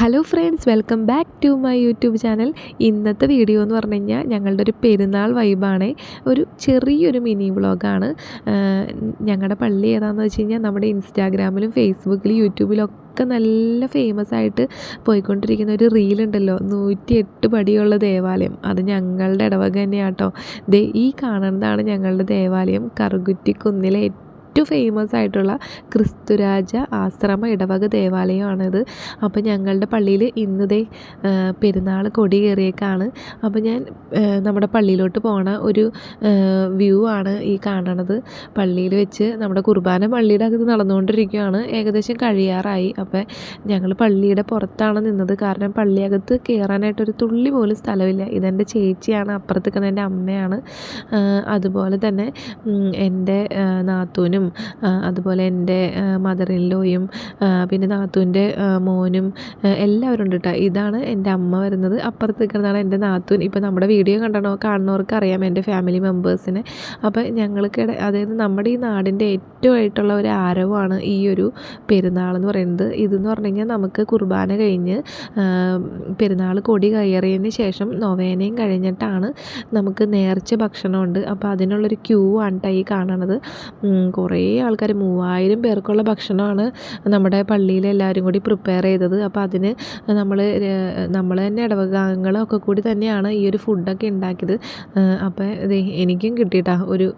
Hello friends welcome back to my YouTube channel ഇന്നത്തെ video എന്ന് പറഞ്ഞു കഴിഞ്ഞാൽ ഞങ്ങളുടെ ഒരു പെരുന്നാൾ വൈബാണ് ഒരു ചെറിയൊരു മിനി വ്ളോഗാണ് ഞങ്ങളുടെ പള്ളി ഏതാണെന്ന് വെച്ച് കഴിഞ്ഞാൽ നമ്മുടെ ഇൻസ്റ്റാഗ്രാമിലും ഫേസ്ബുക്കിലും യൂട്യൂബിലും ഒക്കെ നല്ല ഫേമസ് ആയിട്ട് പോയിക്കൊണ്ടിരിക്കുന്ന ഒരു റീലുണ്ടല്ലോ നൂറ്റി എട്ട് പടിയുള്ള ദേവാലയം. അത് ഞങ്ങളുടെ ഇടവക തന്നെയാട്ടോ. ദേ ഈ കാണുന്നതാണ് ഞങ്ങളുടെ ദേവാലയം. കറുകുറ്റി കുന്നിലെ ഏറ്റവും ഫേമസ് ആയിട്ടുള്ള ക്രിസ്തുരാജ ആശ്രമ ഇടവക ദേവാലയമാണിത്. അപ്പോൾ ഞങ്ങളുടെ പള്ളിയിൽ ഇന്നതേ പെരുന്നാൾ കൊടി കയറിയേക്കാണ് അപ്പോൾ ഞാൻ നമ്മുടെ പള്ളിയിലോട്ട് പോണ ഒരു വ്യൂ ആണ് ഈ കാണണത്. പള്ളിയിൽ വെച്ച് നമ്മുടെ കുർബാന പള്ളിയുടെ അകത്ത് നടന്നുകൊണ്ടിരിക്കുകയാണ്. ഏകദേശം കഴിയാറായി. അപ്പോൾ ഞങ്ങൾ പള്ളിയുടെ പുറത്താണ് നിന്നത്. കാരണം പള്ളിയകത്ത് കയറാനായിട്ടൊരു തുള്ളി പോലും സ്ഥലമില്ല. ഇതെന്റെ ചേച്ചിയാണ് അപ്പുറത്തേക്കുന്ന എന്റെ അമ്മയാണ്. അതുപോലെ തന്നെ എന്റെ നാത്തൂനും അതുപോലെ എന്റെ മദർ പിന്നെ നാത്തൂന്റെ മോനും എല്ലാവരും ഉണ്ട് കേട്ടോ ഇതാണ് എന്റെ അമ്മ വരുന്നത്. അപ്പുറത്ത് നിൽക്കുന്നതാണ് എന്റെ നാത്തൂൻ. ഇപ്പോൾ നമ്മുടെ വീഡിയോ കണ്ടണോ കാണുന്നവർക്ക് അറിയാം എന്റെ ഫാമിലി മെമ്പേഴ്സിനെ അപ്പോൾ ഞങ്ങൾക്ക് അതായത് നമ്മുടെ ഈ നാടിന്റെ ഏറ്റവും ആയിട്ടുള്ള ഒരു ആരവാണ് ഈ ഒരു പെരുന്നാൾ എന്ന് പറയുന്നത്. ഇതെന്ന് പറഞ്ഞു കഴിഞ്ഞാൽ നമുക്ക് കുർബാന കഴിഞ്ഞ് പെരുന്നാൾ കൊടി കയറിയതിന് ശേഷം നൊവേനയും കഴിഞ്ഞിട്ടാണ് നമുക്ക് നേർച്ച ഭക്ഷണമുണ്ട്. അപ്പോൾ അതിനുള്ളൊരു ക്യൂ ആണ് ഈ കാണണത്. കുറേ ആൾക്കാർ മൂവായിരം പേർക്കുള്ള ഭക്ഷണമാണ് നമ്മുടെ പള്ളിയിൽ എല്ലാവരും കൂടി പ്രിപ്പയർ ചെയ്തത്. അപ്പോൾ അതിന് നമ്മൾ നമ്മൾ തന്നെ ഇടവകാംഗങ്ങളൊക്കെ കൂടി തന്നെയാണ് ഈ ഒരു ഫുഡൊക്കെ ഉണ്ടാക്കിയത് അപ്പോൾ എനിക്കും കിട്ടിയിട്ടാ ഒരു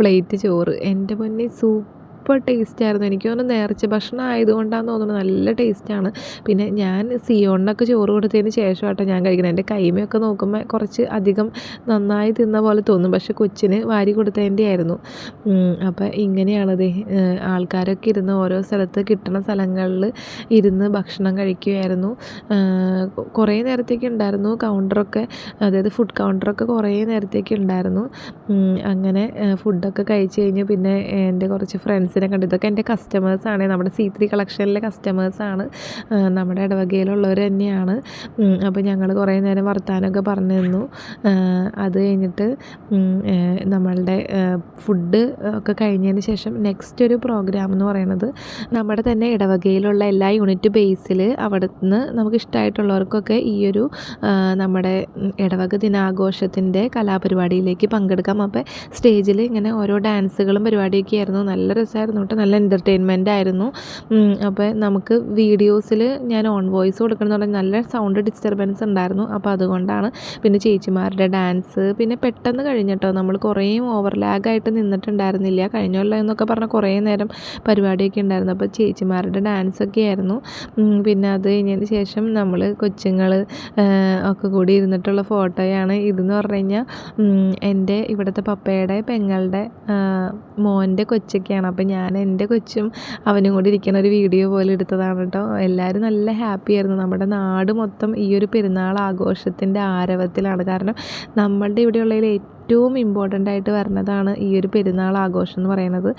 പ്ലേറ്റ് ചോറ്. എന്റെ പൊന്നി സൂപ്പ് സൂപ്പർ ടേസ്റ്റ് ആയിരുന്നു എനിക്ക് തോന്നുന്നു നേർച്ച ഭക്ഷണം ആയതുകൊണ്ടാണെന്ന് തോന്നുന്നു നല്ല ടേസ്റ്റാണ്. പിന്നെ ഞാൻ സിയോണിനൊക്കെ ചോറ് കൊടുത്തതിന് ശേഷമാട്ടോ ഞാൻ കഴിക്കുന്നത് എന്റെ കൈമയൊക്കെ നോക്കുമ്പോൾ കുറച്ച് അധികം നന്നായി തിന്ന പോലെ തോന്നും. പക്ഷെ കൊച്ചിന് വാരി കൊടുത്തതിന്റെ ആയിരുന്നു അപ്പോൾ ഇങ്ങനെയാണത്. ആൾക്കാരൊക്കെ ഇരുന്ന് ഓരോ സ്ഥലത്ത് കിട്ടുന്ന സ്ഥലങ്ങളിൽ ഇരുന്ന് ഭക്ഷണം കഴിക്കുമായിരുന്നു കുറേ നേരത്തേക്ക് ഉണ്ടായിരുന്നു. കൗണ്ടറൊക്കെ അതായത് ഫുഡ് കൗണ്ടറൊക്കെ കുറേ നേരത്തേക്ക് ഉണ്ടായിരുന്നു. അങ്ങനെ ഫുഡൊക്കെ കഴിച്ച് കഴിഞ്ഞ് പിന്നെ എന്റെ കുറച്ച് ഫ്രണ്ട്സ് ഫ്രണ്ട്സിനെ കണ്ടു ഇതൊക്കെ എന്റെ കസ്റ്റമേഴ്സാണ് നമ്മുടെ സി ത്രീ കളക്ഷനിലെ കസ്റ്റമേഴ്സാണ് നമ്മുടെ ഇടവകയിലുള്ളവർ തന്നെയാണ്. അപ്പോൾ ഞങ്ങൾ കുറേ നേരം വർത്തമാനമൊക്കെ പറഞ്ഞു തന്നു. അത് കഴിഞ്ഞിട്ട് നമ്മളുടെ ഫുഡ് ഒക്കെ കഴിഞ്ഞതിന് ശേഷം നെക്സ്റ്റ് ഒരു പ്രോഗ്രാം എന്ന് പറയുന്നത് നമ്മുടെ തന്നെ ഇടവകയിലുള്ള എല്ലാ യൂണിറ്റ് ബേസിൽ അവിടെ നിന്ന് നമുക്ക് ഇഷ്ടമായിട്ടുള്ളവർക്കൊക്കെ ഈ ഒരു നമ്മുടെ ഇടവക ദിനാഘോഷത്തിന്റെ കലാപരിപാടിയിലേക്ക് പങ്കെടുക്കാം. അപ്പോൾ സ്റ്റേജിൽ ഇങ്ങനെ ഓരോ ഡാൻസുകളും പരിപാടിയൊക്കെ ആയിരുന്നു. നല്ല രസമായിരുന്നു രസമായിരുന്നു കേട്ടോ. നല്ല എന്റർടൈൻമെന്റ് ആയിരുന്നു. അപ്പോൾ നമുക്ക് വീഡിയോസിൽ ഞാൻ ഓൺ വോയിസ് കൊടുക്കണമെന്ന് പറഞ്ഞാൽ നല്ല സൗണ്ട് ഡിസ്റ്റർബൻസ് ഉണ്ടായിരുന്നു. അപ്പോൾ അതുകൊണ്ടാണ് പിന്നെ ചേച്ചിമാരുടെ ഡാൻസ് പിന്നെ പെട്ടെന്ന് കഴിഞ്ഞിട്ടോ നമ്മൾ കുറേ ഓവർലാഗായിട്ട് നിന്നിട്ടുണ്ടായിരുന്നില്ല. കഴിഞ്ഞല്ലോ എന്നൊക്കെ പറഞ്ഞാൽ കുറേ നേരം പരിപാടിയൊക്കെ ഉണ്ടായിരുന്നു. അപ്പോൾ ചേച്ചിമാരുടെ ഡാൻസൊക്കെ ആയിരുന്നു. പിന്നെ അത് കഴിഞ്ഞതിന് ശേഷം നമ്മൾ കൊച്ചുങ്ങൾ ഒക്കെ കൂടി ഇരുന്നിട്ടുള്ള ഫോട്ടോയാണ് ഇതെന്ന് പറഞ്ഞു കഴിഞ്ഞാൽ എന്റെ ഇവിടുത്തെ പപ്പയുടെ പെങ്ങളുടെ മോന്റെ കൊച്ചൊക്കെയാണ്. അപ്പം ഞാൻ എന്റെ കൊച്ചും അവനും കൂടി ഇരിക്കുന്ന ഒരു വീഡിയോ പോലെ എടുത്തതാണ് കേട്ടോ. എല്ലാവരും നല്ല ഹാപ്പിയായിരുന്നു നമ്മുടെ നാട് മൊത്തം ഈ ഒരു പെരുന്നാൾ ആഘോഷത്തിന്റെ ആരവത്തിലാണ്. കാരണം നമ്മളുടെ ഇവിടെയുള്ളതിൽ ഏറ്റവും ഇമ്പോർട്ടന്റ് ആയിട്ട് വരുന്നതാണ് ഈ ഒരു പെരുന്നാൾ ആഘോഷം എന്ന് പറയുന്നത്.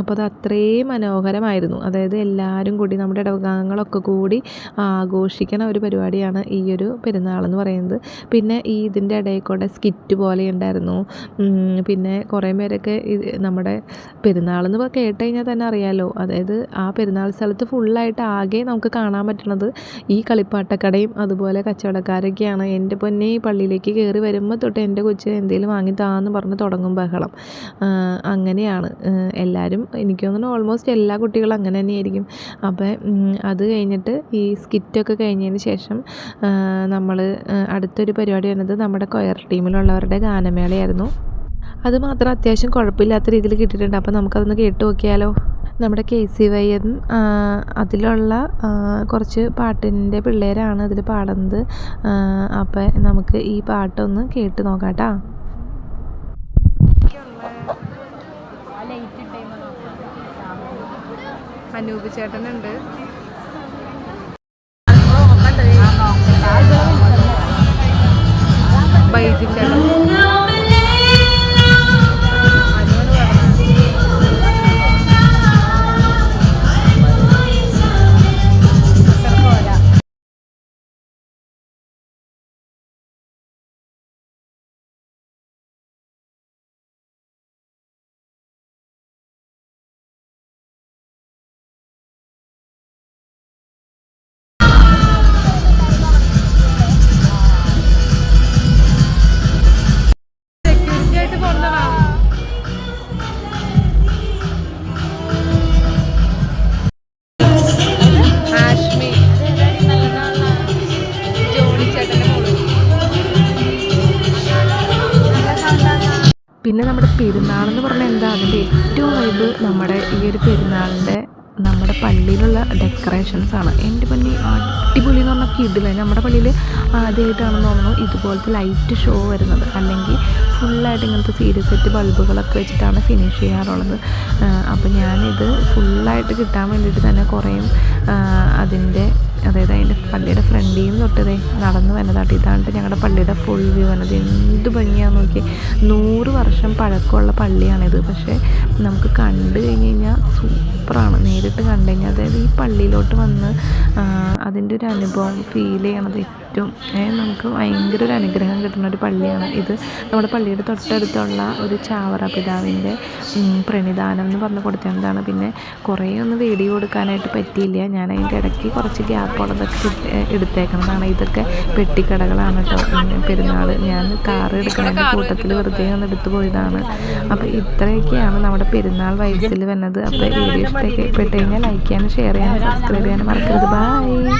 അപ്പോൾ അത് അത്രയും മനോഹരമായിരുന്നു. അതായത് എല്ലാവരും കൂടി നമ്മുടെ ഇടവകാംഗങ്ങളൊക്കെ കൂടി ആഘോഷിക്കുന്ന ഒരു പരിപാടിയാണ് ഈ ഒരു പെരുന്നാൾ എന്ന് പറയുന്നത്. പിന്നെ ഈ ഇതിന്റെ ഇടയിൽ കൂടെ സ്കിറ്റ് പോലെ ഉണ്ടായിരുന്നു. പിന്നെ കുറേ പേരൊക്കെ നമ്മുടെ പെരുന്നാൾ എന്ന് കേട്ട് കഴിഞ്ഞാൽ തന്നെ അറിയാമല്ലോ അതായത് ആ പെരുന്നാൾ സ്ഥലത്ത് ഫുള്ളായിട്ട് ആകെ നമുക്ക് കാണാൻ പറ്റുന്നത് ഈ കളിപ്പാട്ടക്കടയും അതുപോലെ കച്ചവടക്കാരൊക്കെയാണ്. എന്റെ പൊന്നെ ഈ പള്ളിയിലേക്ക് കയറി വരുമ്പോൾ തൊട്ട് എന്റെ കൊച്ച് എന്തെങ്കിലും വാങ്ങി താന്ന് പറഞ്ഞ് തുടങ്ങും ബഹളം. അങ്ങനെയാണ്. എല്ലാവരും എനിക്ക് തോന്നുന്നു ഓൾമോസ്റ്റ് എല്ലാ കുട്ടികളും അങ്ങനെ തന്നെയായിരിക്കും. അപ്പോൾ അത് കഴിഞ്ഞിട്ട് ഈ സ്കിറ്റൊക്കെ കഴിഞ്ഞതിന് ശേഷം നമ്മൾ അടുത്തൊരു പരിപാടി വന്നത് നമ്മുടെ കൊയർ ടീമിലുള്ളവരുടെ ഗാനമേളയായിരുന്നു. അത് മാത്രം അത്യാവശ്യം കുഴപ്പമില്ലാത്ത രീതിയിൽ കിട്ടിയിട്ടുണ്ട്. അപ്പോൾ നമുക്കതൊന്ന് കേട്ട് നോക്കിയാലോ? നമ്മുടെ കെ സി വൈ അതിലുള്ള കുറച്ച് പാട്ടിന്റെ പിള്ളേരാണ് അതിൽ പാടുന്നത്. അപ്പോൾ നമുക്ക് ഈ പാട്ടൊന്ന് കേട്ട് നോക്കാം കേട്ടോ. അനൂപ് ചേട്ടനുണ്ട്. ബൈജു ചേട്ടൻ. പിന്നെ നമ്മുടെ പെരുന്നാൾ എന്ന് പറഞ്ഞാൽ എന്താ? അതിന്റെ ഏറ്റവും വൈബ് നമ്മുടെ ഈ ഒരു പെരുന്നാളിന്റെ നമ്മുടെ പള്ളിയിലുള്ള ഡെക്കറേഷൻസ് ആണ്. എന്റെ പള്ളി അടിപൊളി എന്ന് പറഞ്ഞാൽ കിടില. നമ്മുടെ പള്ളിയിൽ ആദ്യമായിട്ടാണെന്ന് തോന്നുന്നു ഇതുപോലത്തെ ലൈറ്റ് ഷോ വരുന്നത്. അല്ലെങ്കിൽ ഫുള്ളായിട്ട് ഇങ്ങനത്തെ സീരിയസ് സെറ്റ് ബൾബുകളൊക്കെ വെച്ചിട്ടാണ് ഫിനിഷ് ചെയ്യാറുള്ളത്. അപ്പോൾ ഞാനിത് ഫുള്ളായിട്ട് കിട്ടാൻ വേണ്ടിയിട്ട് തന്നെ കുറേയും അതിന്റെ അതായത് അതിന്റെ പള്ളിയുടെ ഫ്രണ്ടിൽ നിന്ന് തൊട്ടതേ നടന്നു വന്നതാട്ടോ. ഇതാണ് ഞങ്ങളുടെ പള്ളിയുടെ ഫുൾ വ്യൂ വന്നത് എന്ത് ഭംഗിയാന്ന് നോക്കി നൂറ് വർഷം പഴക്കമുള്ള പള്ളിയാണിത്. പക്ഷേ നമുക്ക് കണ്ടു കഴിഞ്ഞ് കഴിഞ്ഞാൽ സൂപ്പറാണ്. നേരിട്ട് കണ്ടു കഴിഞ്ഞാൽ അതായത് ഈ പള്ളിയിലോട്ട് വന്ന് അതിന്റെ ഒരു അനുഭവം ഫീൽ ചെയ്യണത് ഏറ്റവും നമുക്ക് ഭയങ്കര ഒരു അനുഗ്രഹം കിട്ടുന്ന ഒരു പള്ളിയാണ്. ഇത് നമ്മുടെ പള്ളിയുടെ തൊട്ടടുത്തുള്ള ഒരു ചാവറ പിതാവിന്റെ പ്രണിധാനം എന്ന് പറഞ്ഞ് കൊടുത്തതാണ്. പിന്നെ കുറേ ഒന്ന് വീഡിയോ കൊടുക്കാനായിട്ട് പറ്റിയില്ല. ഞാൻ അതിന്റെ ഇടയ്ക്ക് കുറച്ച് ഗ്യാപ്പുള്ളതൊക്കെ എടുത്തേക്കണതാണ്. ഇതൊക്കെ പെട്ടിക്കടകളാണ് കേട്ടോ പെരുന്നാൾ ഞാൻ കാറ് എടുക്കുന്നതിന്റെ കൂട്ടത്തിൽ വെറുതെ ഒന്ന് എടുത്തു പോയതാണ്. അപ്പോൾ ഇത്രയൊക്കെയാണ് നമ്മുടെ പെരുന്നാൾ വൈബ്സിൽ വന്നത്. അപ്പോൾ വീഡിയോ ഇഷ്ടമൊക്കെ കഴിഞ്ഞാൽ ലൈക്ക് ചെയ്യാനും ഷെയർ ചെയ്യാനും സബ്സ്ക്രൈബ് ചെയ്യാനും മറക്കരുത്. ബൈ